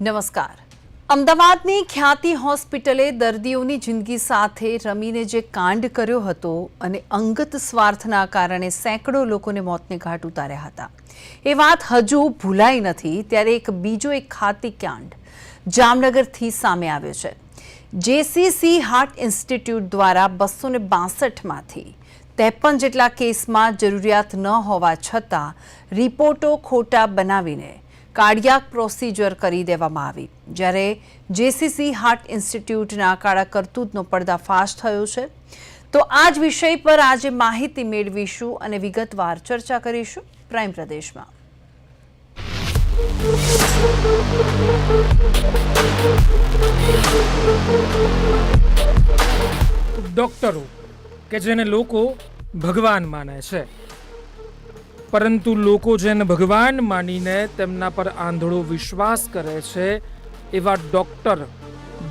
નમસ્કાર. અમદાવાદની ખ્યાતિ હોસ્પિટલે દર્દીઓની જિંદગી સાથે રમીને જે કાંડ કર્યો હતો અને અંગત સ્વાર્થના કારણે સેંકડો લોકોને મોતને ઘાટ ઉતાર્યા હતા. એ વાત હજુ ભૂલાઈ નથી, ત્યારે એક બીજો એક ખાતી કાંડ જામનગરથી સામે આવ્યો છે. જેસીસી હાર્ટ ઇન્સ્ટિટ્યૂટ દ્વારા બસો ને બાસઠમાંથી ત્રેપન જેટલા કેસમાં જરૂરિયાત ન હોવા છતાં રિપોર્ટો ખોટા બનાવીને કાર્ડિયાક પ્રોસિજર કરી દેવામાં આવી. જ્યારે જેસીસી હાર્ટ ઇન્સ્ટિટ્યૂટના કાળા કરતૂતનો પર્દાફાશ થયો છે. તો આ જ વિષય પર આજે માહિતી મેળવીશું અને વિગતવાર ચર્ચા કરીશું પ્રાઇમ પ્રદેશમાં. ડોક્ટરો, કે જેને લોકો ભગવાન માને છે. પરંતુ લોકો જેને ભગવાન માનીને તેમના પર આંધળો વિશ્વાસ કરે છે, એવા ડૉક્ટર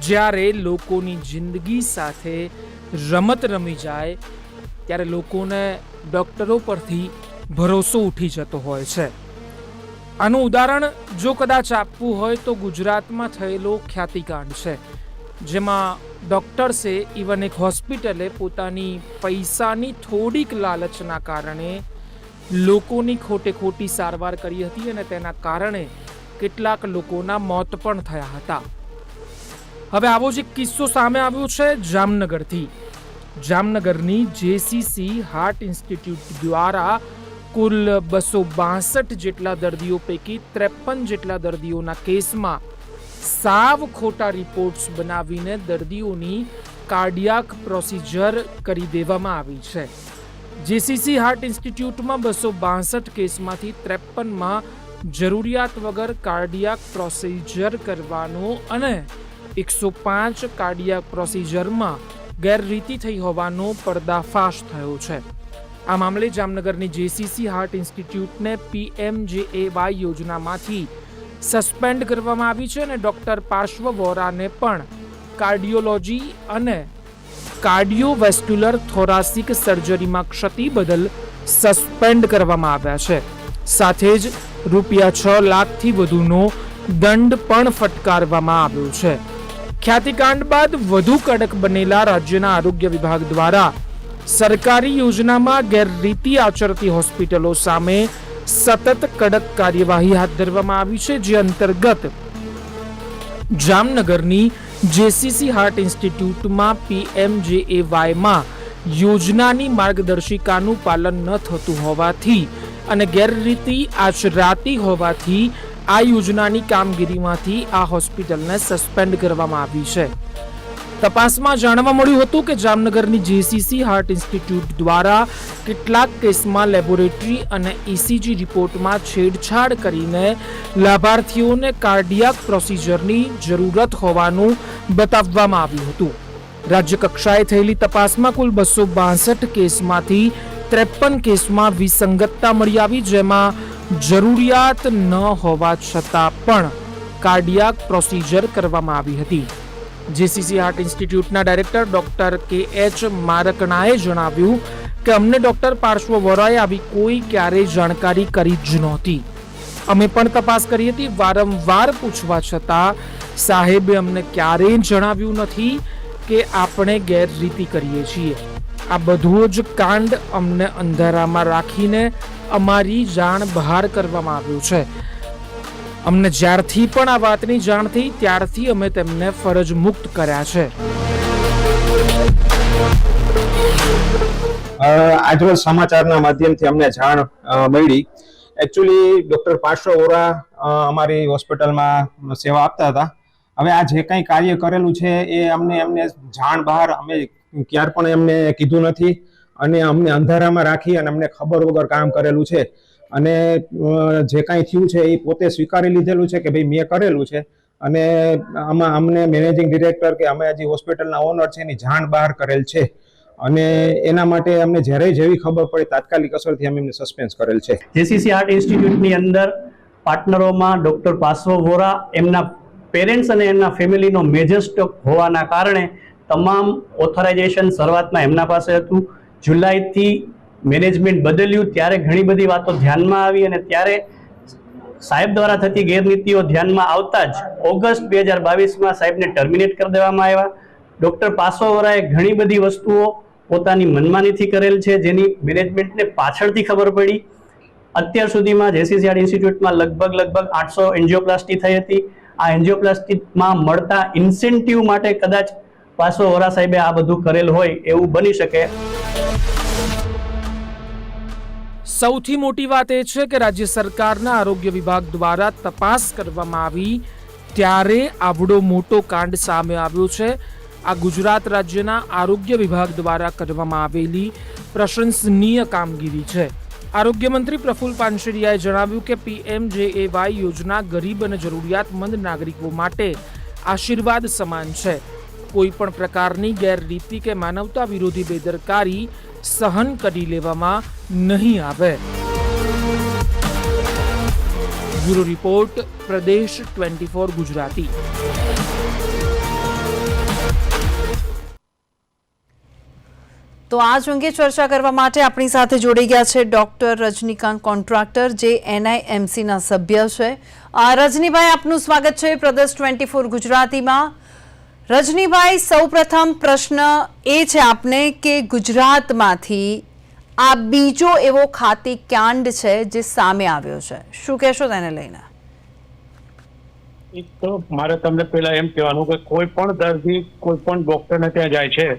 જ્યારે લોકોની જિંદગી સાથે રમત રમી જાય, ત્યારે લોકોને ડૉક્ટરો પરથી ભરોસો ઉઠી જતો હોય છે. આનું ઉદાહરણ જો કદાચ આપવું હોય તો ગુજરાતમાં થયેલો ખ્યાતિકાંડ છે, જેમાં ડૉક્ટર્સે ઇવન એક હોસ્પિટલે પોતાની પૈસાની થોડીક લાલચના કારણે લોકોની ખોટે ખોટી સારવાર કરી હતી અને તેના કારણે કેટલાક લોકોના મોત પણ થયા હતા. હવે આવો જ એક કિસ્સો સામે આવ્યો છે જામનગરથી. જામનગરની જેસીસી હાર્ટ ઇન્સ્ટિટ્યૂટ દ્વારા કુલ બસો બાસઠ જેટલા દર્દીઓ પૈકી ત્રેપન જેટલા દર્દીઓના કેસમાં સાવ ખોટા રિપોર્ટ્સ બનાવીને દર્દીઓની કાર્ડિયાક પ્રોસિજર કરી દેવામાં આવી છે. જેસીસી હાર્ટ ઇન્સ્ટિટ્યૂટમાં બસો બાસઠ કેસમાંથી ત્રેપનમાં જરૂરિયાત વગર કાર્ડિયાક પ્રોસિજર કરવાનો અને એકસો પાંચ કાર્ડિયાક પ્રોસિજરમાં ગેરરીતિ થઈ હોવાનો પર્દાફાશ થયો છે. આ મામલે જામનગરની જેસીસી હાર્ટ ઇન્સ્ટિટ્યૂટને પીએમજેએવાય યોજનામાંથી સસ્પેન્ડ કરવામાં આવી છે અને ડોક્ટર પાર્શ્વ વોરાને પણ કાર્ડિયોલોજી અને કાર્ડિયોવેસ્ક્યુલર થોરાસિક સર્જરીમાં ક્ષતિ બદલ સસ્પેન્ડ કરવામાં આવ્યા છે. સાથે જ રૂપિયા છ લાખથી વધુનો દંડ પણ ફટકારવામાં આવ્યો છે. ખ્યાતિકાંડ બાદ વધુ કડક બનેલા રાજ્યના આરોગ્ય વિભાગ દ્વારા સરકારી યોજનામાં ગેરરીતિ આચરતી હોસ્પિટલો સામે સતત કડક કાર્યવાહી હાથ ધરવામાં આવી છે, જે અંતર્ગત જામનગરની જેસીસી હાર્ટ ઇન્સ્ટિટ્યૂટમાં પીએમજેએવાયમાં યોજનાની માર્ગદર્શિકાનું પાલન ન થતું હોવાથી અને ગેરરીતિ આચરાતી હોવાથી આ યોજનાની કામગીરીમાંથી આ હોસ્પિટલને સસ્પેન્ડ કરવામાં આવી છે. તપાસમાં જાણવા મળ્યું હતું કે જામનગરની જેસીસી હાર્ટ ઇન્સ્ટિટ્યૂટ દ્વારા કેટલાક કેસમાં લેબોરેટરી અને ઇસીજી રિપોર્ટમાં છેડછાડ કરીને લાભાર્થીઓને કાર્ડિયાક પ્રોસિજરની જરૂરત હોવાનું બતાવવામાં આવ્યું હતું. રાજ્ય કક્ષાએ થયેલી તપાસમાં કુલ બસો બાસઠ કેસમાંથી ત્રેપન કેસમાં વિસંગતતા મળી આવી, જેમાં જરૂરિયાત ન હોવા છતાં પણ કાર્ડિયાક પ્રોસિજર કરવામાં આવી હતી. જેસીસી હાર્ટ ઇન્સ્ટિટ્યૂટના ડાયરેક્ટર ડોક્ટર કે એચ મારકણાએ જણાવ્યું કે અમને ડોક્ટર પાર્શ્વ વોરાએ આવી કોઈ ક્યારેય જાણકારી કરી જ નહોતી. અમે પણ તપાસ કરી હતી, વારંવાર પૂછવા છતાં સાહેબે અમને ક્યારેય જણાવ્યું નથી કે આપણે ગેરરીતિ કરીએ છીએ. આ બધું જ કાંડ અમને અંધારામાં રાખીને અમારી જાણ બહાર કરવામાં આવ્યું છે. અમને જ્યારથી પણ આ વાતની જાણ થઈ, ત્યારથી અમે તેમને ફરજ મુક્ત કર્યા છે. આજરોજ સમાચારના માધ્યમથી અમને જાણ મળી. એકચ્યુઅલી ડૉક્ટર પાર્શ્વ ઓરા અમારી હોસ્પિટલમાં સેવા આપતા હતા. હવે આ જે કંઈ કાર્ય કરેલું છે, એ અમને એમને જાણ બહાર અમે ક્યાર પણ એમને કીધું નથી. અને અમને અંધારામાં રાખી અને અમને ખબર વગર કામ કરેલું છે. અને જે કાંઈ થયું છે એ પોતે સ્વીકારી લીધેલું છે કે ભાઈ મેં કરેલું છે. અને આમાં અમને મેનેજિંગ ડિરેક્ટર કે અમે હજી હોસ્પિટલના ઓનર છે એની જાણ બહાર કરેલ છે. અને એના માટે અમને જ્યારે જેવી ખબર પડે તાત્કાલિક અસરથી અમે એમને સસ્પેન્સ કરેલ છે. જેસીસી આર્ટ ઇન્સ્ટિટ્યૂટની અંદર પાર્ટનરોમાં ડૉક્ટર પાર્શ્વ વોરા, એમના પેરેન્ટ્સ અને એમના ફેમિલીનો મેજર સ્ટોક હોવાના કારણે તમામ ઓથોરાઇઝેશન શરૂઆતમાં એમના પાસે હતું. જુલાઈથી મેનેજમેન્ટ બદલ્યું, ત્યારે ઘણી બધી વાતો ધ્યાનમાં આવી અને ત્યારે સાહેબ દ્વારા થતી ગેરનીતિઓ ધ્યાનમાં આવતા જ ઓગસ્ટ બે હજાર બાવીસમાં સાહેબને ટર્મિનેટ કરી દેવામાં આવ્યા. ડૉક્ટર પાસોવરાએ ઘણી બધી વસ્તુઓ પોતાની મનમાનીથી કરેલ છે, જેની મેનેજમેન્ટને પાછળથી ખબર પડી. અત્યાર સુધીમાં જેસીસીઆર ઇન્સ્ટિટ્યૂટમાં લગભગ લગભગ આઠસો એન્જિયોપ્લાસ્ટી થઈ હતી. આ એન્જિયોપ્લાસ્ટીમાં મળતા ઇન્સેન્ટિવ માટે કદાચ પાસો વોરા સાહેબે આ બધું કરેલ હોય એવું બની શકે. સૌથી મોટી વાત એ છે કે રાજ્ય સરકારના આરોગ્ય વિભાગ દ્વારા તપાસ કરવામાં આવી ત્યારે આવડો મોટો કાંડ સામે આવ્યો છે. આ ગુજરાત રાજ્યના આરોગ્ય વિભાગ દ્વારા કરવામાં આવેલી પ્રશંસનીય કામગીરી છે. આરોગ્ય મંત્રી પ્રફુલ પાનશેરિયાએ જણાવ્યું કે પીએમજેએવાય યોજના ગરીબ અને જરૂરિયાતમંદ નાગરિકો માટે આશીર્વાદ સમાન છે. કોઈ પણ પ્રકારની ગેરરીતિ કે માનવતા વિરોધી બેદરકારી સહન કરી લેવામાં નહીં આવે. Bureau report, Pradesh twenty four Gujarati. તો આજ અંગે ચર્ચા કરવા માટે આપણી સાથે જોડી ગયા છે ડોક્ટર રજનીકાંત કોન્ટ્રાક્ટર, જે એનઆઈએમસીના સભ્ય છે. રજનીભાઈ, આપનું સ્વાગત છે પ્રદેશ ટ્વેન્ટી ફોર ગુજરાતીમાં. રજનીભાઈ સૌપ્રથમ પ્રશ્ન એ છે આપને કે ગુજરાતમાંથી આ બીજો એવો ખાતી કાંડ છે જે સામે આવ્યો છે? શું કહેશો તેને લઈને? એક તો મારે તમને પેલા એમ કહેવાનું કે કોઈ પણ દર્દી કોઈ પણ ડોક્ટરને ત્યાં જાય છે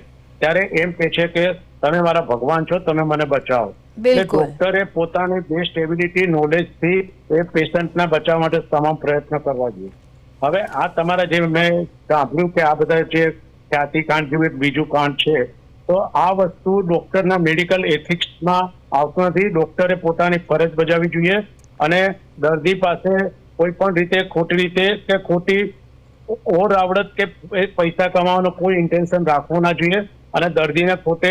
ત્યારે એમ કહે છે કે તમે મારા ભગવાન છો તમે મને બચાવો. ડોક્ટરે પોતાની બેસ્ટ એબિલિટી નોલેજથી એ પેશન્ટના બચાવવા માટે તમામ પ્રયત્ન કરવા જોઈએ. હવે આ તમારા જે મેં સાંભળ્યું કે આ બધા જે ખ્યાતિ કાંડ જેવું બીજું કાંડ છે, તો આ વસ્તુ ડોક્ટરના મેડિકલ એથિક્સમાં આવતું નથી ડોક્ટરે પોતાની ફરજ બજાવવી જોઈએ અને દર્દી પાસે કોઈ પણ રીતે ખોટી રીતે કે ખોટી ઓર આવડત કે પૈસા કમાવાનો કોઈ ઇન્ટેન્શન રાખવું ના જોઈએ અને દર્દીને પોતે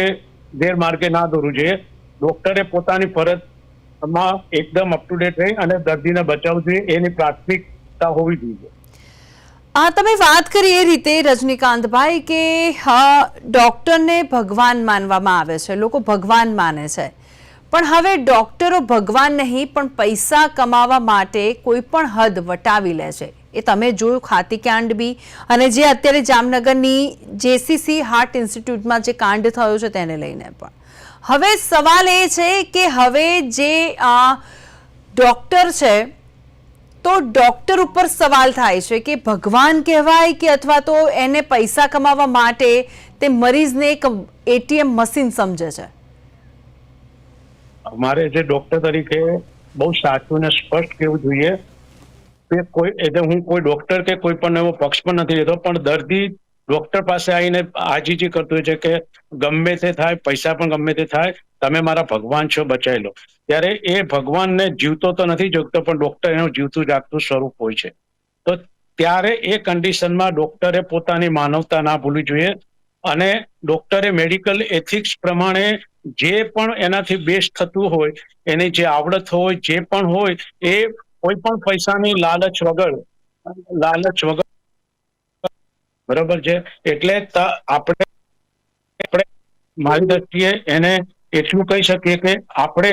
ગેરમાર્ગે ના દોરવું જોઈએ. ડોક્ટરે પોતાની ફરજમાં એકદમ અપ ટુ ડેટ રહી અને દર્દીને બચાવવું જોઈએ, એની પ્રાથમિકતા હોવી જોઈએ. તમે વાત કરી એ રીતે, રજનીકાંતભાઈ, કે ડૉક્ટરને ભગવાન માનવામાં આવે છે, લોકો ભગવાન માને છે. પણ હવે ડૉક્ટરો ભગવાન નહીં, પણ પૈસા કમાવા માટે કોઈ પણ હદ વટાવી લે છે. એ તમે જોયું, ખાતી કાંડ બી. અને જે અત્યારે જામનગરની જેસીસી હાર્ટ ઇન્સ્ટિટ્યૂટમાં જે કાંડ થયો છે તેને લઈને પણ. હવે સવાલ એ છે કે હવે જે ડૉક્ટર છે તો ડોક્ટર ઉપર સવાલ થાય છે કે ભગવાન કહેવાય કે અથવા તો એને પૈસા કમાવા માટે તે મરીઝને એક એટીએમ મશીન સમજે છે? અમારે જે ડોક્ટર તરીકે બહુ સાચું ને સ્પષ્ટ કહેવું જોઈએ કે કોઈ, એટલે હું કોઈ ડોક્ટર કે કોઈ પણ એવો પક્ષ પણ નથી લેતો, પણ દર્દી ડોક્ટર પાસે આવીને આજીજી કરતું હોય છે કે ગમે તે થાય, પૈસા પણ ગમે તે થાય, તમે મારા ભગવાન છો, બચાવી લો. ત્યારે એ ભગવાનને જીવતો તો નથી જોગતો, પણ ડોક્ટર એનું જીવતું જાગતું સ્વરૂપ હોય છે. તો ત્યારે એ કન્ડિશનમાં ડોક્ટરે પોતાની માનવતા ના ભૂલવી જોઈએ અને ડોક્ટરે મેડિકલ એથિક્સ પ્રમાણે જે પણ એનાથી બેસ્ટ થતું હોય, એની જે આવડત હોય, જે પણ હોય, એ કોઈ પણ પૈસાની લાલચ વગર લાલચ વગર બરોબર છે? એટલે આપણે આપણે મારી દ્રષ્ટિએ એને એટલું કહી શકીએ કે આપણે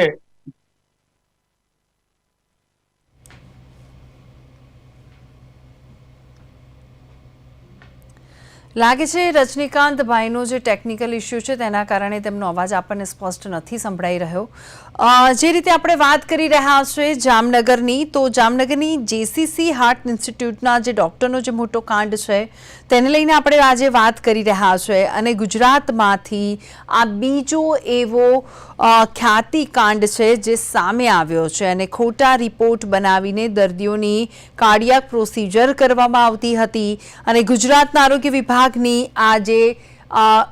લાગે છે રજનીકાંતભાઈનો જે ટેકનિકલ ઇસ્યુ છે તેના કારણે તેમનો અવાજ આપણને સ્પષ્ટ નથી સંભળાઈ રહ્યો. જે રીતે આપણે વાત કરી રહ્યા છે જામનગરની, તો જામનગરની જેસીસી હાર્ટ ઇન્સ્ટિટ્યૂટના જે ડૉક્ટરનો જે મોટો કાંડ છે, તેને લઈને આપણે આજે વાત કરી રહ્યા છે. અને ગુજરાતમાંથી આ બીજો એવો અ, ખ્યાતિ કાંડ છે જે સામે આવ્યો છે અને ખોટા રિપોર્ટ બનાવીને દર્દીઓની કાર્ડિયાક પ્રોસિજર કરવામાં આવતી હતી અને ગુજરાતના આરોગ્ય વિભાગની આ જે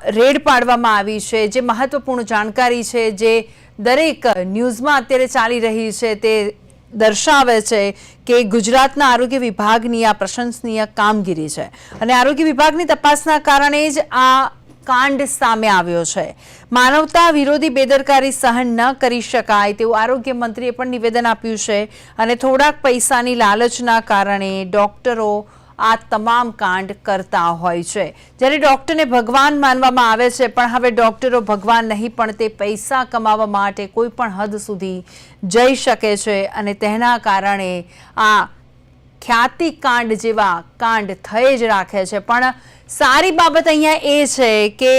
રેડ પાડવામાં આવી છે. જે મહત્વપૂર્ણ જાણકારી છે જે દરેક ન્યૂઝમાં અત્યારે ચાલી રહી છે તે દર્શાવે છે કે ગુજરાતના આરોગ્ય વિભાગની આ પ્રશંસનીય કામગીરી છે. અને આરોગ્ય વિભાગની તપાસના કારણે જ આ કાંડ સામે આવ્યો છે. માનવતા વિરોધી બેદરકારી સહન ન કરી શકાય તેવું આરોગ્ય મંત્રીએ પણ નિવેદન આપ્યું છે અને થોડાક પૈસાની લાલચના કારણે ડોક્ટરો આ તમામ કાંડ કરતા હોય છે. જ્યારે ડૉક્ટરને ભગવાન માનવામાં આવે છે, પણ હવે ડૉક્ટરો ભગવાન નહીં, પણ તે પૈસા કમાવા માટે કોઈ પણ હદ સુધી જઈ શકે છે અને તેના કારણે આ ખ્યાતિ કાંડ જેવા કાંડ થઈ જ રાખે છે. પણ સારી બાબત અહીંયા એ છે કે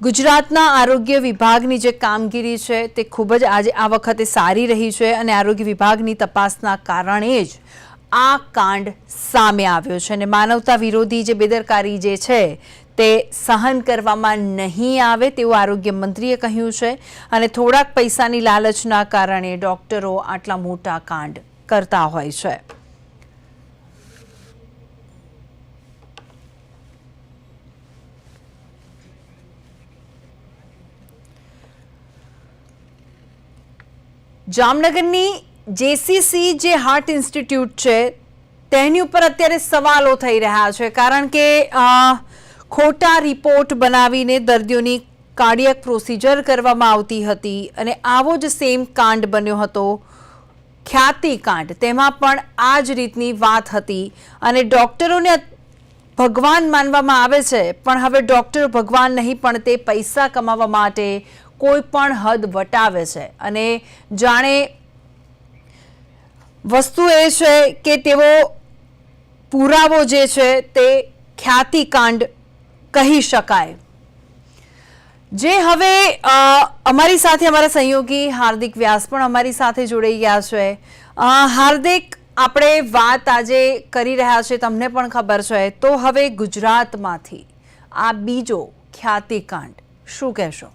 ગુજરાતના આરોગ્ય વિભાગની જે કામગીરી છે તે ખૂબ જ આજે આ વખતે સારી રહી છે અને આરોગ્ય વિભાગની તપાસના કારણે જ આ કાંડ સામે આવ્યો છે અને માનવતા વિરોધી જે બેદરકારી જે છે તે સહન કરવામાં નહીં આવે તેવું આરોગ્ય મંત્રીએ કહ્યું છે અને થોડાક પૈસાની લાલચના કારણે ડૉક્ટરો આટલા મોટા કાંડ કરતા હોય છે. જામનગરની જેસીસી જે હાર્ટ ઇન્સ્ટિટ્યૂટ છે, તેની ઉપર અત્યારે સવાલો થઈ રહ્યા છે. કારણ કે ખોટા રિપોર્ટ બનાવીને દર્દીઓની કાર્ડિયક પ્રોસિજર કરવામાં આવતી હતી અને આવો જ સેમ કાંડ બન્યો હતો. ખ્યાતિ કાંડ. તેમાં પણ આ જ રીતની વાત હતી. અને ડૉક્ટરોને ભગવાન માનવામાં આવે છે, પણ હવે ડૉક્ટર ભગવાન નહીં, પણ તે પૈસા કમાવા માટે કોઈ પણ હદ વટાવે છે. અને જાણે વસ્તુ એ છે કે તેઓ પુરાવો જે છે તે ખ્યાતિકાંડ કહી શકાય. જે હવે અમારી સાથે અમારા સહયોગી હાર્દિક વ્યાસ પણ અમારી સાથે જોડાઈ ગયા છે. હાર્દિક, આપણે વાત આજે કરી રહ્યા છે, તમને પણ ખબર છે. તો હવે ગુજરાતમાંથી આ બીજો ખ્યાતિકાંડ શું કહેશો?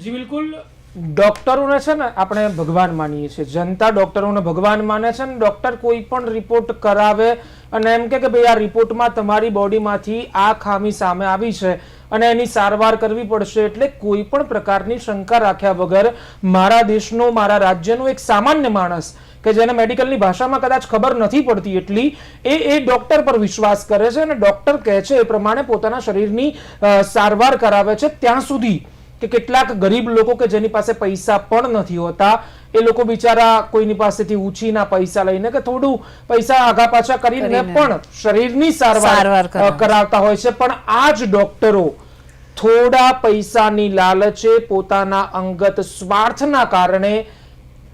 જી, બિલકુલ. ડોક્ટરોને છે ને આપણે ભગવાન માનીએ છીએ. જનતા ડોક્ટરોને ભગવાન માને છે ને ડોક્ટર કોઈ પણ રિપોર્ટ કરાવે અને એમ કે ભાઈ આ રિપોર્ટમાં તમારી બોડીમાંથી આ ખામી સામે આવી છે અને એની સારવાર કરવી પડશે એટલે કોઈ પણ પ્રકારની શંકા રાખ્યા વગર મારા દેશનો, મારા રાજ્યનો એક સામાન્ય માણસ કે જેને મેડિકલની ભાષામાં કદાચ ખબર નથી પડતી એટલી, એ એ ડોક્ટર પર વિશ્વાસ કરે છે અને ડોક્ટર કહે છે એ પ્રમાણે પોતાના શરીરની સારવાર કરાવે છે ત્યાં સુધી. કે કેટલાક ગરીબ લોકો કે જેની પાસે પૈસા પણ નથી હોતા એ લોકો બિચારા કોઈની પાસેથી ઉછીના પૈસા લઈને કે થોડું પૈસા આગા પાછા કરીને. પણ શરીરની સારવાર. કરાવતા હોય છે પણ આ જ ડોક્ટરો થોડા પૈસાની લાલચે પોતાના અંગત સ્વાર્થના કારણે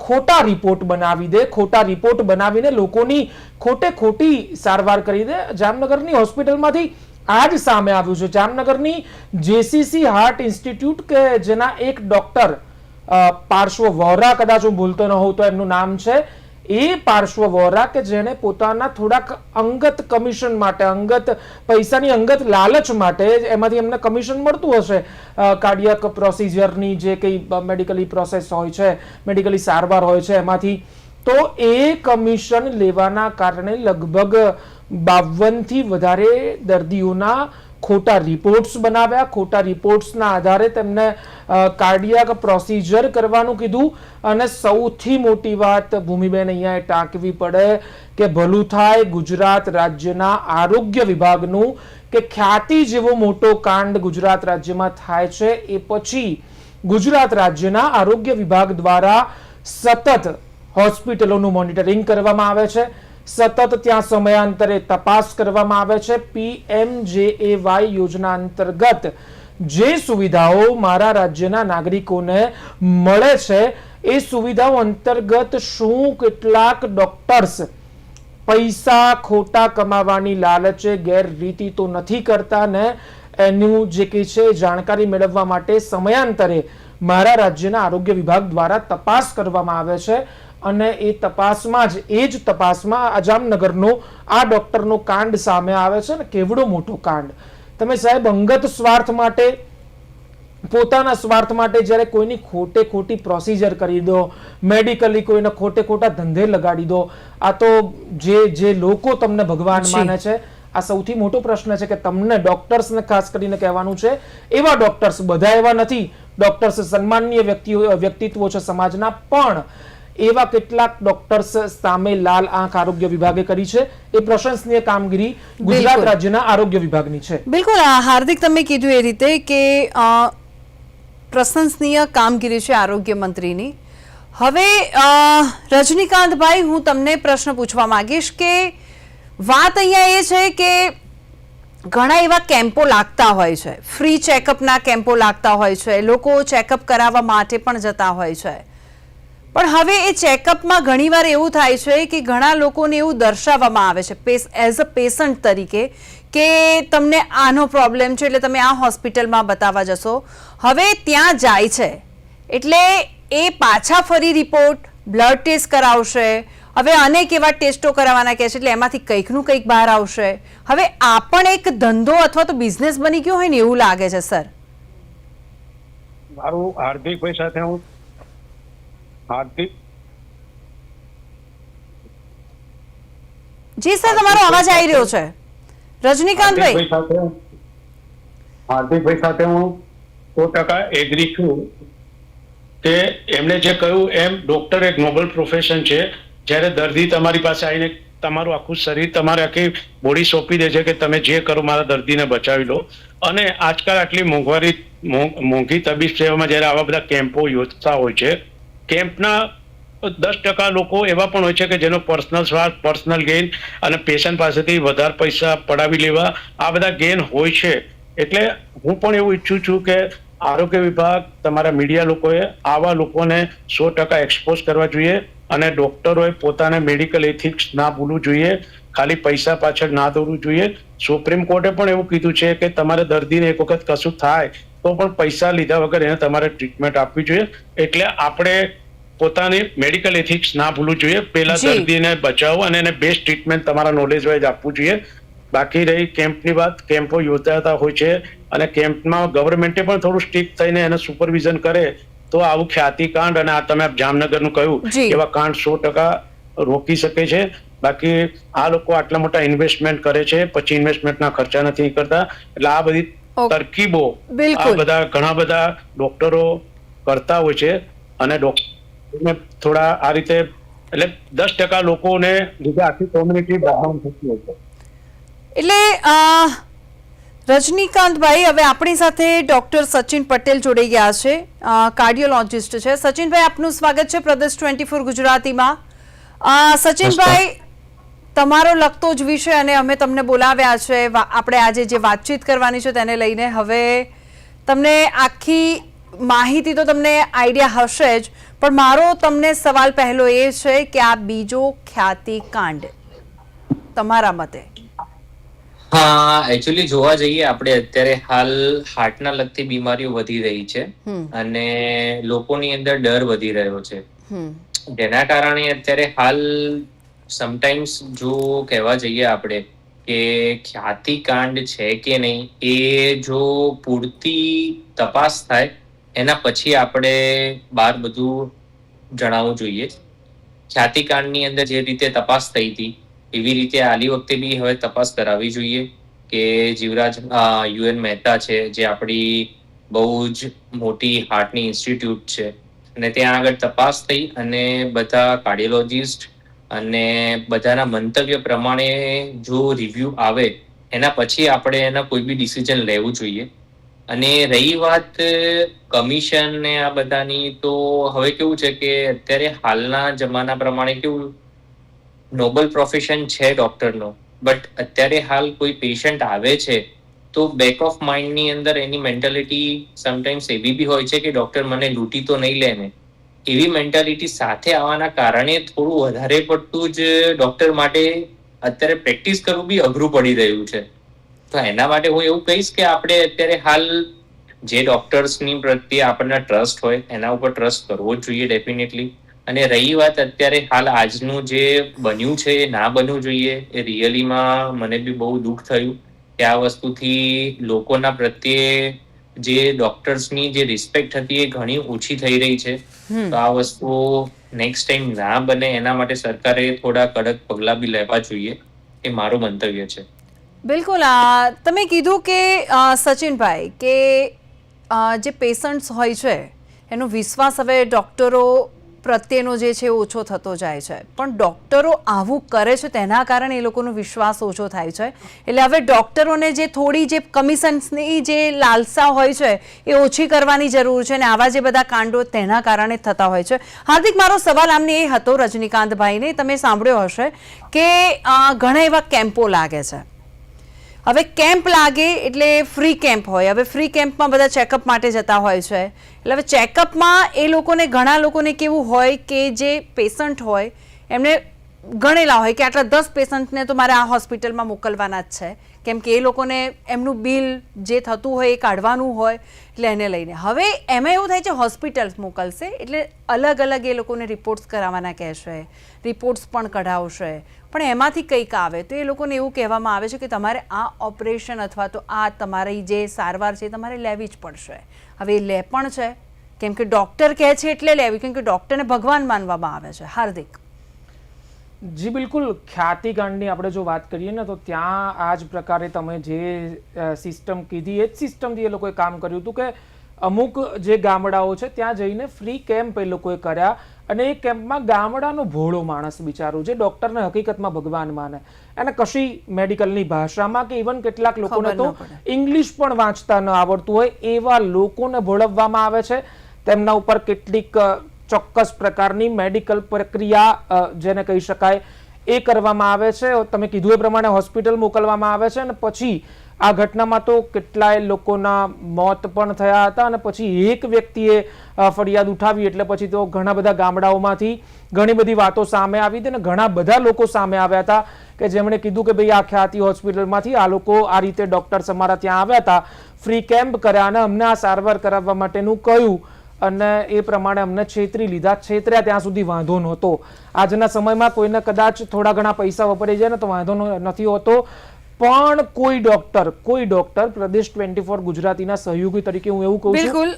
ખોટા રિપોર્ટ બનાવી દે ખોટા રિપોર્ટ બનાવીને લોકોની ખોટે ખોટી સારવાર કરી દે જામનગરની હોસ્પિટલમાંથી આ જ સામે આવ્યું છે જામનગરની જેસીસી હાર્ટ ઇન્સ્ટિટ્યૂટ કે જેના એક ડોક્ટર પાર્શ્વ વોરા કદાચ હું ભૂલતો ન હોઉં તો એમનું નામ છે. એ પાર્શ્વ વોરા કે જેણે પોતાના થોડાક અંગત કમિશન માટે, અંગત પૈસાની અંગત લાલચ માટે એમાંથી એમને કમિશન મળતું હશે. કાર્ડિયક પ્રોસિજરની જે કંઈ મેડિકલી પ્રોસેસ હોય છે, મેડિકલી સારવાર હોય છે, એમાંથી તો એ કમિશન લેવાના કારણે લગભગ બાવનથી વધારે દર્દીઓના ખોટા રિપોર્ટ્સ બનાવ્યા. ખોટા રિપોર્ટ્સના આધારે તેમને કાર્ડિયાક પ્રોસિજર કરવાનું કીધું. અને સૌથી મોટી વાત ભૂમિબેન અહીંયા ટાંકવી પડે કે ભલું થાય ગુજરાત રાજ્યના આરોગ્ય વિભાગનું કે ખ્યાતિ જેવો મોટો કાંડ ગુજરાત રાજ્યમાં થાય છે એ પછી ગુજરાત રાજ્યના આરોગ્ય વિભાગ દ્વારા સતત હોસ્પિટલોનું મોનિટરિંગ કરવામાં આવે છે. સતત ત્યાં સમયાંતરે તપાસ કરવામાં આવે છે. પીએમજેએવાય યોજના અંતર્ગત જે સુવિધાઓ મારા રાજ્યના નાગરિકોને મળે છે, એ સુવિધાઓ અંતર્ગત શું કેટલાક ડોક્ટર્સ પૈસા ખોટા કમાવાની લાલચે ગેરરીતિ તો નથી કરતા ને એનું જે કે છે જાણકારી મેળવવા માટે સમયાંતરે મારા રાજ્યના આરોગ્ય વિભાગ દ્વારા તપાસ કરવામાં આવે છે અને એ તપાસમાં જ એ જ તપાસમાં આ જામનગરનો આ ડોક્ટરનો કાંડ સામે આવે છે ને કેવડો મોટો કાંડ. તમે સાહેબ અંગત સ્વાર્થ માટે પોતાના સ્વાર્થ માટે જ્યારે કોઈની ખોટે ખોટી પ્રોસિજર કરી દો મેડિકલી કોઈને ખોટે ખોટા ધંધે લગાડી દો આ તો જે જે લોકો તમને ભગવાન માને છે આ સૌથી મોટો પ્રશ્ન છે કે તમને ડોક્ટર્સને ખાસ કરીને કહેવાનું છે એવા ડોક્ટર્સ બધા એવા નથી ડોક્ટર્સ સન્માનીય વ્યક્તિઓ વ્યક્તિત્વો છે સમાજના પણ એવા કેટલાક ડોક્ટર્સ સામે લાલ આંખ આરોગ્ય વિભાગે કરી છે. એ પ્રશંસનીય કામગીરી ગુજરાત રાજ્યના આરોગ્ય વિભાગની છે. બિલકુલ આ હાર્દિક તમે કીધું એ રીતે કે પ્રશંસનીય કામગીરી છે આરોગ્ય મંત્રીની. હવે રજનીકાંતભાઈ હું તમને પ્રશ્ન પૂછવા માંગીશ કે વાત અહીંયા એ છે કે ઘણા એવા કેમ્પો લાગતા હોય છે. ફ્રી ચેકઅપના કેમ્પો લાગતા હોય છે. લોકો ચેકઅપ કરાવવા માટે પણ જતા હોય છે. પણ હવે એ ચેકઅપમાં ઘણીવાર એવું થાય છે કે ઘણા લોકોને એવું દર્શાવવામાં આવે છે એઝ અ પેશન્ટ તરીકે, કે તમને આનો પ્રોબ્લેમ છે એટલે તમે આ હોસ્પિટલમાં બતાવવા જશો. હવે ત્યાં જાય છે. એટલે એ પાછા ફરી રિપોર્ટ, બ્લડ ટેસ્ટ કરાવશે હવે અનેક એવા ટેસ્ટો કરાવવાના કહે છે? એટલે એમાંથી કંઈકનું કંઈક બહાર આવશે. હવે આ પણ એક ધંધો અથવા તો બિઝનેસ બની ગયો હોય ને એવું લાગે છે સર? મારું હાર્દિકભાઈ સાથે હું હાર્દિક જી સર તમારો અવાજ આવી રહ્યો છે. રજનીકાંતભાઈ હાર્દિકભાઈ સાથે હાર્દિકભાઈ સાથે હું સો ટકા એગ્રી છું કે એમણે જે કહ્યું એમ ડોક્ટર એક નોબલ પ્રોફેશન છે. જ્યારે દર્દી તમારી પાસે આવીને તમારું આખું શરીર તમારે આખી બોડી સોંપી દે છે કે તમે જે કરો મારા દર્દીને બચાવી લો. અને આજકાલ આટલી મોંઘવારી મોંઘી તબીબ સેવામાં જ્યારે આવા બધા કેમ્પો યોજતા હોય છે, કેમ્પના દસ ટકા લોકો એવા પણ હોય છે કે જેનો પર્સનલ સ્વાર્થ, પર્સનલ ગેઇન અને પેશન્ટ પાસેથી વધારે પૈસા પડાવી લેવા આ બધા ગેઇન હોય છે. એટલે હું પણ એવું ઈચ્છું છું કે આરોગ્ય વિભાગ તમારા મીડિયા લોકોએ આવા લોકોને સો ટકા એક્સપોઝ કરવા જોઈએ અને ડોક્ટરોએ પોતાને મેડિકલ એથિક્સ ના ભૂલવું જોઈએ ખાલી પૈસા પાછળ ના દોડવું જોઈએ. સુપ્રીમ કોર્ટે પણ એવું કીધું છે કે તમારે દર્દીને એક વખત કશું થાય તો પણ પૈસા લીધા વગર એને તમારે ટ્રીટમેન્ટ આપવી જોઈએ. એટલે આપણે પોતાની મેડિકલ એથિક્સ ના ભૂલવું જોઈએ. પહેલા દર્દીને બચાવો અને એને બેસ્ટ ટ્રીટમેન્ટ તમારા નોલેજ વાઇઝ આપવું જોઈએ. બાકી રહી કેમ્પની વાત કેમ્પો યોજાતા હોય છે. અને કેમ્પમાં ગવર્મેન્ટે પણ થોડું સ્ટ્રીક થઈને એને સુપરવિઝન કરે તો આવું ખ્યાતિકાંડ અને આ તમે જામનગરનું કહ્યું એવા કાંડ સો ટકા રોકી શકે છે. બાકી આ લોકો આટલા મોટા ઇન્વેસ્ટમેન્ટ કરે છે પછી ઇન્વેસ્ટમેન્ટના ખર્ચા નથી કરતા. એટલે આ બધી તરકીબો આ બધા ઘણા બધા ડોક્ટરો કરતા હોય છે. અને ડોક્ટરને થોડા આ રીતે એટલે દસ ટકા લોકોને લીધે આખી કોમ્યુનિટી બદનામ થતી હોય છે. એટલે રજનીકાંતભાઈ હવે આપણી સાથે ડોક્ટર સચિન પટેલ જોડાઈ ગયા છે કાર્ડિયોલોજિસ્ટ છે. સચિનભાઈ આપનું સ્વાગત છે પ્રદેશ ટ્વેન્ટી ફોર ગુજરાતીમાં. સચિનભાઈ તમારો લગતો જ વિષય અને અમે તમને બોલાવ્યા છે. આપણે આજે જે વાતચીત કરવાની છે તેને લઈને હવે તમને આખી માહિતી તો તમને આઈડિયા હશે જ પણ મારો તમને સવાલ પહેલો એ છે કે આ બીજો ખ્યાતિ કાંડ તમારા મતે હા એકચ્યુઅલી જોવા જઈએ આપણે અત્યારે હાલ હાર્ટના લગતી બીમારીઓ વધી રહી છે અને લોકોની અંદર ડર વધી રહ્યો છે. જેના કારણે અત્યારે હાલ સમટાઈમ્સ જો કહેવા જઈએ આપણે કે ખ્યાતિકાંડ છે કે નહીં એ જો પૂરતી તપાસ થાય એના પછી આપણે બહાર બધું જણાવવું જોઈએ. ખ્યાતિકાંડની અંદર જે રીતે તપાસ થઈ હતી એવી રીતે આલી વખતે બી હવે તપાસ કરાવવી જોઈએ કે જીવરાજ યુએન મહેતા છે, જે આપણી બહુ જ મોટી હાર્ટની ઇન્સ્ટિટ્યૂટ છે. અને ત્યાં આગળ તપાસ થઈ અને બધા કાર્ડિયોલોજિસ્ટ અને બધાના મંતવ્ય પ્રમાણે જો રિવ્યુ આવે, એના પછી આપણે એના કોઈ બી ડિસિઝન લેવું જોઈએ. અને રહી વાત કમિશન ને આ બધાની, તો હવે કેવું છે કે અત્યારે હાલના જમાના પ્રમાણે કેવું નોબલ પ્રોફેશન છે ડોક્ટરનો બટ અત્યારે હાલ કોઈ પેશન્ટ આવે છે, તો બેક ઓફ માઇન્ડની અંદર એની મેન્ટાલિટી સમટાઈમ્સ એવી બી હોય છે કે ડોક્ટર મને લૂંટી તો નહીં લે ને. એવી મેન્ટાલિટી સાથે આવવાના કારણે થોડું વધારે પડતું જ ડોક્ટર માટે અત્યારે પ્રેક્ટિસ કરવું બી અઘરું પડી રહ્યું છે. તો એના માટે હું એવું કહીશ કે આપણે અત્યારે હાલ જે ડોક્ટર્સની પ્રત્યે આપણને ટ્રસ્ટ હોય, એના ઉપર ટ્રસ્ટ કરવો જ જોઈએ ડેફિનેટલી અને રહી વાત અત્યારે હાલ આજનું જે બન્યું છે એ ના બનવું જોઈએ. એ રિયલીમાં મને બી બહુ દુઃખ થયું કે આ વસ્તુથી લોકોના પ્રત્યે જે ડોક્ટર્સની જે રિસ્પેક્ટ હતી એ ઘણી ઓછી થઈ રહી છે. તો આ વસ્તુ નેક્સ્ટ ટાઈમ ના બને એના માટે સરકારે થોડા કડક પગલાં બી લેવા જોઈએ એ મારું મંતવ્ય છે. બિલકુલ તમે કીધું કે સચિનભાઈ કે જે પેશન્ટ્સ હોય છે એનો વિશ્વાસ હવે ડૉક્ટરો પ્રત્યેનો જે છે ઓછો થતો જાય છે. પણ ડૉક્ટરો આવું કરે છે તેના કારણે એ લોકોનો વિશ્વાસ ઓછો થાય છે. એટલે હવે ડૉક્ટરોને જે થોડી જે કમિશન્સની જે લાલસા હોય છે એ ઓછી કરવાની જરૂર છે અને આવા જે બધા કાંડો તેના કારણે થતા હોય છે. હાર્દિક, મારો સવાલ આમને એ હતો રજનીકાંતભાઈને, તમે સાંભળ્યો હશે કે ઘણા એવા કેમ્પો લાગે છે. હવે કેમ્પ લાગે એટલે ફ્રી કેમ્પ હોય. હવે ફ્રી કેમ્પમાં બધા ચેકઅપ માટે જતા હોય છે. એટલે હવે ચેકઅપમાં એ લોકોને, ઘણા લોકોને કેવું હોય કે જે પેશન્ટ હોય, એમને ગણેલા હોય કે આટલા દસ પેશન્ટને તો મારે આ હોસ્પિટલમાં મોકલવાના જ છે. કેમ કે એ લોકોને એમનું બિલ જે થતું હોય એ કાઢવાનું હોય એટલે એને લઈને. હવે એમાં એવું થાય છે હોસ્પિટલ્સ મોકલશે એટલે અલગ અલગ એ લોકોને રિપોર્ટ્સ કરાવવાના કહેશે. રિપોર્ટ્સ પણ કઢાવશે. પણ એમાંથી કંઈક આવે. તો એ લોકોને એવું કહેવામાં આવે છે કે તમારે આ ઓપરેશન અથવા તો આ તમારી જે સારવાર છે તમારે લેવી જ પડશે. હવે એ લે પણ છે. કેમ કે ડૉક્ટર કહે છે એટલે લેવી, કેમ કે ડૉક્ટરને ભગવાન માનવામાં આવે છે. હાર્દિક. જી, બિલકુલ. ખ્યાતિકાંડની આપણે જો વાત કરીએ ને, તો ત્યાં આ જ પ્રકારે તમે જે સિસ્ટમ કીધી, એ જ સિસ્ટમથી એ લોકોએ કામ કર્યું હતું કે અમુક જે ગામડાઓ છે, ત્યાં જઈને ફ્રી કેમ્પ એ લોકોએ કર્યા. અને એ કેમ્પમાં ગામડાનો ભોળો માણસ બિચારો જે ડૉક્ટરને હકીકતમાં ભગવાન માને. એને કશી મેડિકલની ભાષામાં કે ઇવન કેટલાક લોકોને તો ઇંગ્લિશ પણ વાંચતા ન આવડતું હોય એવા લોકોને ભોળવવામાં આવે છે. તેમના ઉપર કેટલીક ચોક્કસ પ્રકારની મેડિકલ પ્રક્રિયા જેને કહી શકાય એ કરવામાં આવે છે. તમે કીધું એ પ્રમાણે હોસ્પિટલ મોકલવામાં આવે છે અને પછી આ ઘટનામાં તો કેટલાય લોકોના મોત પણ થયા હતા અને પછી એક વ્યક્તિએ ફરિયાદ ઉઠાવી એટલે પછી તો ઘણા બધા ગામડાઓમાંથી ઘણી બધી વાતો સામે આવી હતી અને ઘણા બધા લોકો સામે આવ્યા હતા કે જેમણે કીધું કે ભાઈ આ ખ્યાતિ હોસ્પિટલમાંથી આ લોકો આ રીતે ડોક્ટર્સ અમારા ત્યાં આવ્યા હતા, ફ્રી કેમ્પ કર્યા અને અમને આ સારવાર કરાવવા માટેનું કહ્યું અને એ પ્રમાણે અમને છેતરી લીધા, છેતર્યા ત્યાં સુધી વાંધો નહોતો. આજના સમયમાં કોઈને કદાચ થોડા ઘણા પૈસા વપરાઈ જાય ને તો વાંધો નથી હોતો. પણ કોઈ ડોક્ટર કોઈ ડોક્ટર પ્રદેશ ટ્વેન્ટી ફોર ગુજરાતીના સહયોગી તરીકે હું એવું કહું બિલકુલ.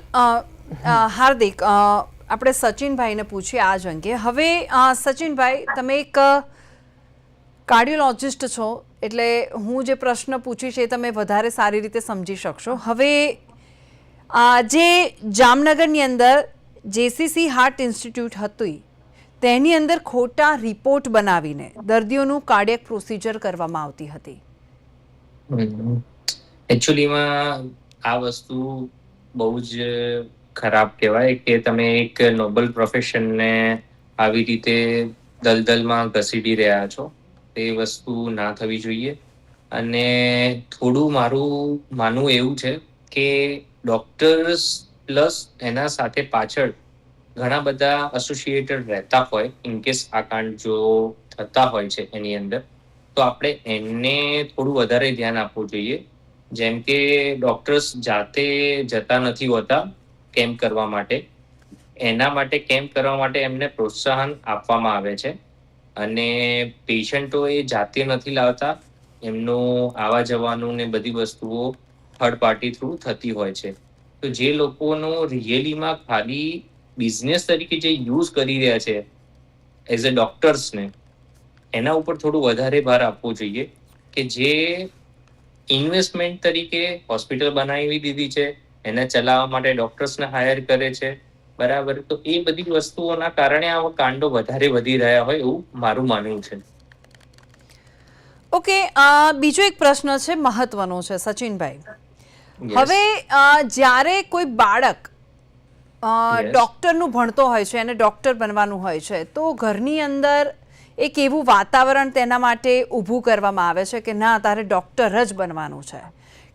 હાર્દિક આપણે સચિનભાઈને પૂછીએ આ જ અંગે. હવે સચિનભાઈ, તમે એક કાર્ડિયોલોજિસ્ટ છો, એટલે હું જે પ્રશ્ન પૂછીશ એ તમે વધારે સારી રીતે સમજી શકશો. હવે જે જામનગરની અંદર જેસીસી હાર્ટ ઇન્સ્ટિટ્યૂટ હતી, તેની અંદર ખોટા રિપોર્ટ બનાવીને દર્દીઓનું કાર્ડિયક પ્રોસિજર કરવામાં આવતી હતી. એકચ્યુઅલીમાં આ વસ્તુ બહુ જ ખરાબ કહેવાય કે તમે એક નોબલ પ્રોફેશનને આવી રીતે દલદલમાં ઘસીડી રહ્યા છો. એ વસ્તુ ના થવી જોઈએ. અને થોડું મારું માનવું એવું છે કે ડોક્ટર્સ પ્લસ એના સાથે પાછળ ઘણા બધા એસોસિએટેડ રહેતા હોય ઇન કેસ આ કાંડ જો થતા હોય છે એની અંદર. તો આપણે એમને થોડું વધારે ધ્યાન આપવું જોઈએ. જેમ કે ડોક્ટર્સ જાતે જતા નથી હોતા કેમ્પ કરવા માટે. એના માટે કેમ્પ કરવા માટે એમને પ્રોત્સાહન આપવામાં આવે છે. અને પેશન્ટો એ જાતે નથી લાવતા. એમનું આવા જવાનું ને બધી વસ્તુઓ થર્ડ પાર્ટી થ્રુ થતી હોય છે. તો જે લોકોનો રિયલીમાં ખાલી બિઝનેસ તરીકે જે યુઝ કરી રહ્યા છે એઝ અ ડોક્ટર્સને એના ઉપર થોડું વધારે ભાર આપવો જોઈએ કે જે ઇન્વેસ્ટમેન્ટ તરીકે હોસ્પિટલ બનાવી દીધી છે એને ચલાવવા માટે ડોક્ટર્સને હાયર કરે છે બરાબર? તો એ બધી વસ્તુઓના કારણે આવા કાંડો વધારે વધી રહ્યા હોય એવું મારું માનવું છે. ઓકે બીજો એક પ્રશ્ન છે મહત્વનો છે સચિનભાઈ. હવે જ્યારે કોઈ બાળક ડૉક્ટરનું ભણતો હોય છે એને ડૉક્ટર બનવાનું હોય છે તો ઘરની અંદર એક એવું વાતાવરણ તેના માટે ઊભું કરવામાં આવે છે કે ના, તારે ડૉક્ટર જ બનવાનું છે.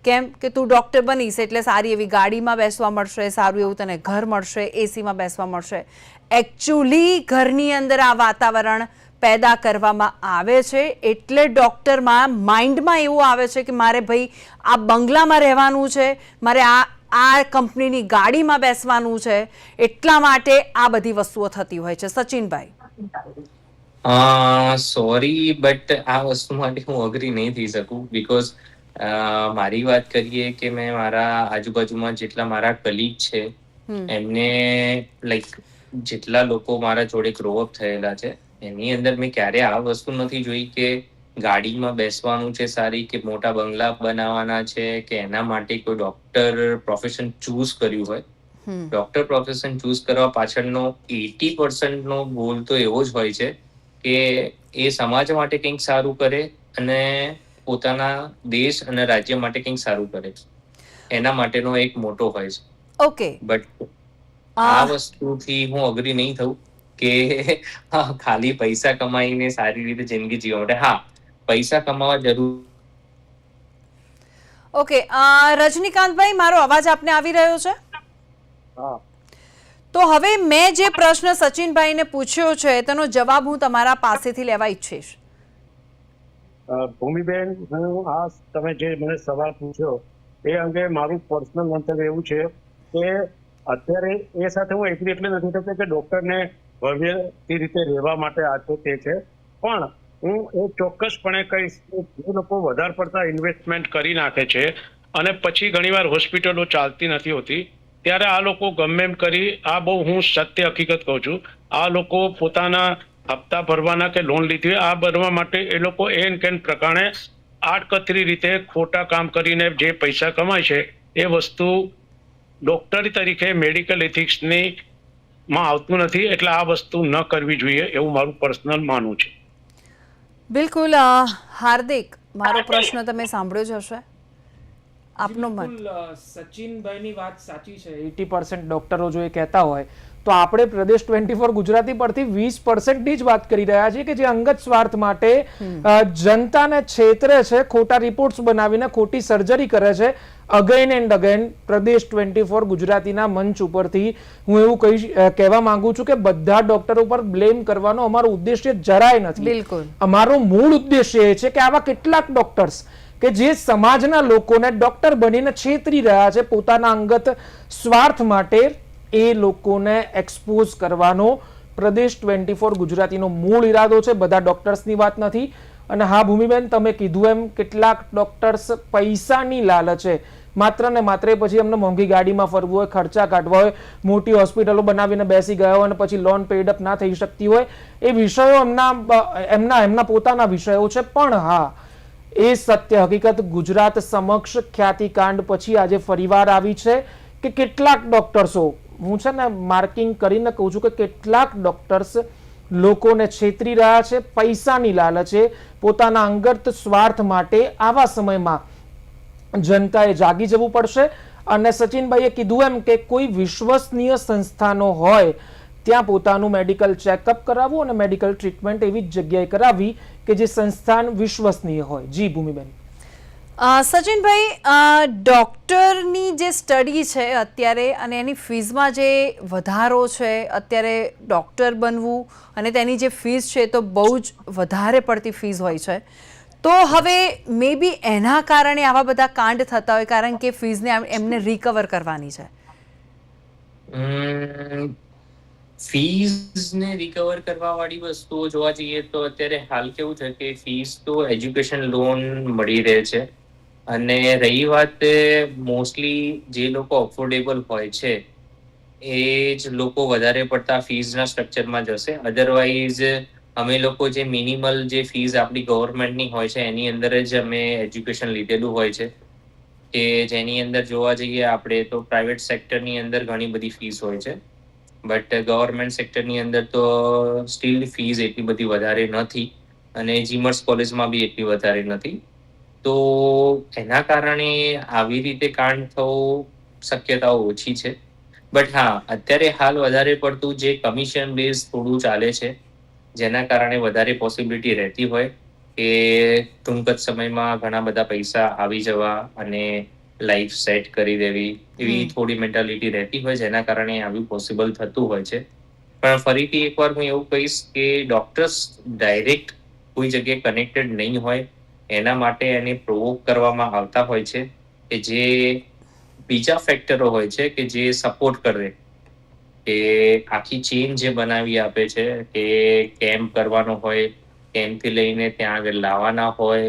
કેમ કે તું ડૉક્ટર બનીશ એટલે સારી એવી ગાડીમાં બેસવા મળશે, સારું એવું તને ઘર મળશે, એસીમાં બેસવા મળશે. એકચ્યુઅલી ઘરની અંદર આ વાતાવરણ પેદા કરવામાં આવે છે એટલે ડૉક્ટરમાં માઇન્ડમાં એવું આવે છે કે મારે ભાઈ આ બંગલામાં રહેવાનું છે, મારે આ આ કંપનીની ગાડીમાં બેસવાનું છે, એટલા માટે આ બધી વસ્તુઓ થતી હોય છે. સચિનભાઈ. સોરી બટ આ વસ્તુ માટે હું અગ્રી નહીં થઈ શકું. બીકોઝ મારી વાત કરીએ કે મેં મારા આજુબાજુમાં જેટલા મારા કલીગ છે એમને લાઈક જેટલા લોકો મારા જોડે ગ્રો અપ થયેલા છે એની અંદર મેં ક્યારે આ વસ્તુ નથી જોઈ કે ગાડીમાં બેસવાનું છે સારી કે મોટા બંગલા બનાવવાના છે કે એના માટે કોઈ ડોક્ટર પ્રોફેશન ચૂઝ કર્યું હોય. ડોક્ટર પ્રોફેશન ચૂઝ કરવા પાછળનો એટી પર્સન્ટનો ગોલ તો એવો જ હોય છે કે એ સમાજ માટે કંઈક સારું કરે અને પોતાના દેશ અને રાજ્ય માટે કંઈક સારું કરે એના માટેનો એક મોટો હોય છે. ઓકે. બટ આ વસ્તુથી હું અગ્રી નહીં થઉં કે ખાલી પૈસા કમાઈને સારી રીતે જિંદગી જીવવા માટે. હા પૈસા કમાવા જરૂર ઓકે રજનીકાંતભાઈ મારો અવાજ આપને આવી રહ્યો છે? હા. તો હવે મેં જે પ્રશ્ન સચિનભાઈને પૂછ્યો છે, તેનો જવાબ હું તમારા પાસેથી લેવા ઈચ્છીશ. ભૂમિબેન, હું આ તમે જે મને સવાલ પૂછ્યો, એ અંગે મારું પર્સનલ મંતવ્ય એવું છે કે અત્યારે એ સાથે હું એટલી એટલે નથી થતો કે ડોક્ટરને ભવ્યથી રીતે રહેવા માટે આ છે તે છે. પણ હું એ ચોક્કસપણે કહીશ કે જે લોકો વધારે પડતા ઇન્વેસ્ટમેન્ટ કરી નાખે છે અને પછી ઘણીવાર હોસ્પિટલો ચાલતી નથી હોતી ત્યારે આ લોકો ગમે એમ કરી આ બહુ હું સત્ય હકીકત કહું છું. આ લોકો પોતાના હપ્તા ભરવાના કે લોન લીધી હોય, આ ભરવા માટે એ લોકો એન કેન પ્રકારે આડકતરી રીતે ખોટા કામ કરીને જે પૈસા કમાય છે એ વસ્તુ ડોક્ટર તરીકે મેડિકલ એથિક્સની માં આવતું નથી. એટલે આ વસ્તુ ન કરવી જોઈએ એવું મારું પર્સનલ માનવું છે. બિલકુલ હાર્દિક મારો પ્રશ્ન તમે સાંભળ્યો જ હશે. આપનો મત? સચિનભાઈની વાત સાચી છે. એટી પર્સન્ટ ડોક્ટરો જો એ કહેતા હોય તો આપણે પ્રદેશ ટ્વેન્ટી ફોર ગુજરાતી પરથી વીસ પર્સન્ટની જ વાત કરી રહ્યા છીએ કે જે અંગત સ્વાર્થ માટે જનતાને છેતરે છે ખોટા રિપોર્ટ્સ બનાવીને ખોટી સર્જરી કરે છે. Again and again Pradesh twenty four ગુજરાતીના મંચ ઉપરથી હું એવું કહી કહેવા માંગુ છું કે બધા ડોક્ટરો પર બ્લેમ કરવાનો અમારો ઉદ્દેશ્ય જરાય નથી. બિલકુલ. અમારો મૂળ ઉદ્દેશ્ય એ છે કે આવા કેટલાક ડોક્ટર્સ કે જે સમાજના લોકોને ડોક્ટર બનીને છેતરી રહ્યા છે પોતાના અંગત સ્વાર્થ માટે, એ લોકોને એક્સપોઝ કરવાનો પ્રદેશ ટ્વેન્ટી ફોર ગુજરાતીનો મૂળ ઈરાદો છે. બધા ડોક્ટર્સની વાત નથી. અને હા, ભૂમિબેન, તમે કીધું એમ કેટલાક ડોક્ટર્સ પૈસાની લાલચે માત્ર ને માત્ર પછી એમને મોંઘી ગાડીમાં ફરવું હોય, ખર્ચા કાઢવા હોય, મોટી હોસ્પિટલો બનાવીને બેસી ગયા હોય અને પછી લોન પેડ અપ ના થઈ શકતી હોય, એ વિષયો એમના એમના એમના પોતાના વિષયો છે. પણ હા એ સત્ય હકીકત ગુજરાત સમક્ષ ખ્યાતિકાંડ પછી આજે ફરીવાર આવી છે કે કેટલાક ડોક્ટર્સો, હું છે ને માર્કિંગ કરીને કહું છું કે કેટલાક ડોક્ટર્સ લોકોને છેતરી રહ્યા છે, પૈસાની લાલચે પોતાના અંગત સ્વાર્થ માટે આવા સમયમાં જનતાએ જાગી જવું પડશે. અને સચિનભાઈએ કીધું એમ કે કોઈ વિશ્વસનીય સંસ્થાનો હોય, ત્યાં પોતાનું મેડિકલ ચેકઅપ કરાવવું અને મેડિકલ ટ્રીટમેન્ટ એવી જ જગ્યાએ કરાવવી કે જે સંસ્થાન વિશ્વસનીય હોય. જી ભૂમિબેન. સચિનભાઈ ડૉક્ટરની જે સ્ટડી છે અત્યારે અને એની ફીઝમાં જે વધારો છે અત્યારે ડૉક્ટર બનવું અને તેની જે ફીઝ છે તો બહુ જ વધારે પડતી ફીઝ હોય છે. તો હવે મે બી એના કારણે આવા બધા કાંડ થતા હોય કારણ કે ફીઝને એમને રિકવર કરવાની છે. ફીઝ ને રિકવર કરવા વાળી વસ્તુઓ જોવા જઈએ તો અત્યારે હાલ કેવું છે કે ફીઝ તો એજ્યુકેશન લોન મળી રહે છે. અને રહી વાત મોસ્ટલી જે લોકો અફોર્ડેબલ હોય છે, એ જ લોકો વધારે પડતા ફીઝના સ્ટ્રક્ચરમાં જશે. અધરવાઇઝ અમે લોકો જે મિનિમલ જે ફીઝ આપણી ગવર્મેન્ટની હોય છે, એની અંદર જ અમે એજ્યુકેશન લીધેલું હોય છે. કે જેની અંદર જોવા જઈએ આપણે તો પ્રાઇવેટ સેક્ટરની અંદર ઘણી બધી ફીસ હોય છે. બટ ગવર્મેન્ટ સેક્ટરની અંદર તો સ્ટીલ ફીઝ એટલી બધી વધારે નથી અને જીમર્સ કોલેજમાં બી એટલી વધારે નથી. તો એના કારણે આવી રીતે કાંડ થવું શક્યતાઓ ઓછી છે. બટ હા, અત્યારે હાલ વધારે પડતું જે કમિશન બેઝ થોડું ચાલે છે, જેના કારણે વધારે પોસિબિલિટી રહેતી હોય કે ટૂંક જ સમયમાં ઘણા બધા પૈસા આવી જવા અને લાઈફ સેટ કરી દેવી એવી થોડી મેન્ટાલિટી રહેતી હોય જેના કારણે આવ્યું પોસિબલ થતું હોય છે. પણ ફરીથી એકવાર હું એવું કહીશ કે ડોક્ટર્સ ડાયરેક્ટ કોઈ જગ્યાએ કનેક્ટેડ નહીં હોય એના માટે એને પ્રોવોક કરવામાં આવતા હોય છે કે જે બીજા ફેક્ટરો હોય છે કે જે સપોર્ટ કરે કે આખી ચેન જે બનાવી આપે છે કે કેમ્પ કરવાનો હોય કેમ્પથી લઈને ત્યાં આગળ લાવવાના હોય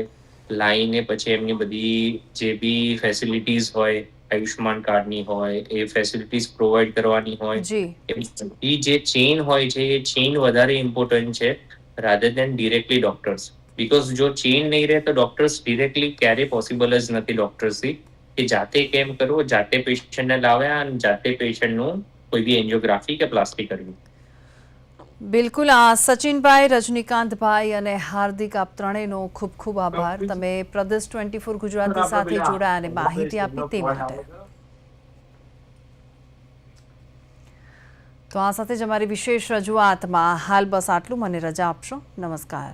લાવીને પછી એમની બધી જે બી ફેસિલિટીઝ હોય આયુષ્માન કાર્ડની હોય એ ફેસિલિટીઝ પ્રોવાઈડ કરવાની હોય એ બધી જે ચેઇન હોય છે એ ચેઇન વધારે ઇમ્પોર્ટન્ટ છે rather than directly doctors because જો ચેઇન નહીં રહે તો ડોક્ટર્સ ડિરેક્ટલી ક્યારે પોસિબલ જ નથી ડોક્ટર્સથી કે જાતે કેમ કરવો? જાતે પેશન્ટને લાવ્યા અને જાતે પેશન્ટનું કોઈ બી એન્જિયોગ્રાફી કે પ્લાસ્ટિક કરવી. બિલકુલ. આ સચિનભાઈ રજનીકાંતભાઈ અને હાર્દિક આપ ત્રણેયનો ખૂબ ખૂબ આભાર. તમે પ્રદેશ ટ્વેન્ટી ફોર ગુજરાતી સાથે જોડાયા અને માહિતી આપી તે માટે. તો આ સાથે જ અમારી વિશેષ રજૂઆતમાં હાલ બસ આટલું. મને રજા આપશો. નમસ્કાર.